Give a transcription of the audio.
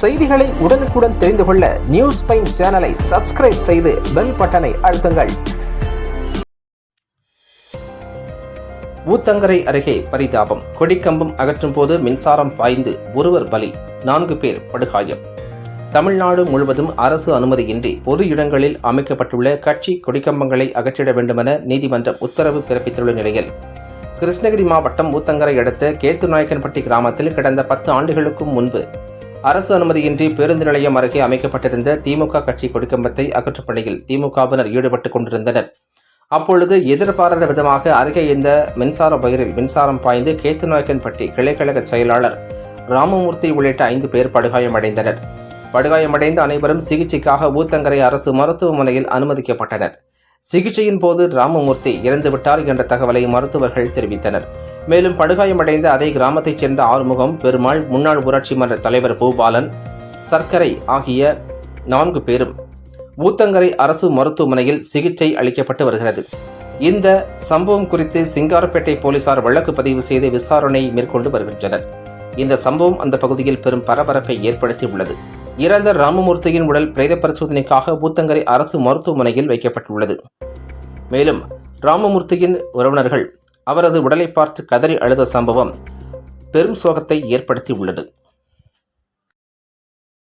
செய்திகளை உடனுக்குடன் தெரிந்து கொள்ள நியூஸ் பைன் சேனலை சப்ஸ்கிரைப் செய்து பெல் பட்டனை அழுத்துங்கள். ஊத்தங்கரை அருகே பரிதாபம். கொடிக்கம்பம் அகற்றும் போது மின்சாரம் பாய்ந்து ஒருவர் பலி நான்கு பேர் படுகாயம். தமிழ்நாடு முழுவதும் அரசு அனுமதியின்றி பொது இடங்களில் அமைக்கப்பட்டுள்ள கட்சி கொடிக்கம்பங்களை அகற்றிட வேண்டுமென நீதிமன்றம் உத்தரவு பிறப்பித்துள்ள நிலையில் கிருஷ்ணகிரி மாவட்டம் ஊத்தங்கரை அடுத்த கேத்துநாயக்கன்பட்டி கிராமத்தில் கடந்த பத்து ஆண்டுகளுக்கும் முன்பு அரசு அனுமதியின்றி பேருந்து நிலையம் அருகே அமைக்கப்பட்டிருந்த திமுக கட்சி கொடிக்கம்பத்தை அகற்றும் பணியில் திமுகவினர் ஈடுபட்டுக் கொண்டிருந்தனர். அப்பொழுது எதிர்பாராத விதமாக அருகே இருந்த மின்சார பயிரில் மின்சாரம் பாய்ந்து கேத்துநாயக்கன்பட்டி கிளைக்கழக செயலாளர் ராமமூர்த்தி உள்ளிட்ட ஐந்து பேர் படுகாயமடைந்தனர். படுகாயமடைந்த அனைவரும் சிகிச்சைக்காக ஊத்தங்கரை அரசு மருத்துவமனையில் அனுமதிக்கப்பட்டனர். சிகிச்சையின் போது ராமமூர்த்தி இறந்துவிட்டார் என்ற தகவலை மருத்துவர்கள் தெரிவித்தனர். மேலும் படுகாயமடைந்த அதே கிராமத்தைச் சேர்ந்த ஆறுமுகம் பெருமாள் முன்னாள் ஊராட்சி மன்ற தலைவர் பூபாலன் சர்க்கரை ஆகிய நான்கு பேரும் ஊத்தங்கரை அரசு மருத்துவமனையில் சிகிச்சை அளிக்கப்பட்டு வருகிறது. இந்த சம்பவம் குறித்து சிங்காரப்பேட்டை போலீசார் வழக்கு பதிவு செய்து விசாரணை மேற்கொண்டு வருகின்றனர். இந்த சம்பவம் அந்த பகுதியில் பெரும் பரபரப்பை ஏற்படுத்தியுள்ளது. இறந்த ராமமூர்த்தியின் உடல் பிரேத பரிசோதனைக்காக ஊத்தங்கரை அரசு மருத்துவமனையில் வைக்கப்பட்டுள்ளது. மேலும் ராமமூர்த்தியின் உறவினர்கள் அவரது உடலை பார்த்து கதறி அழுத சம்பவம் பெரும் சோகத்தை ஏற்படுத்தி உள்ளது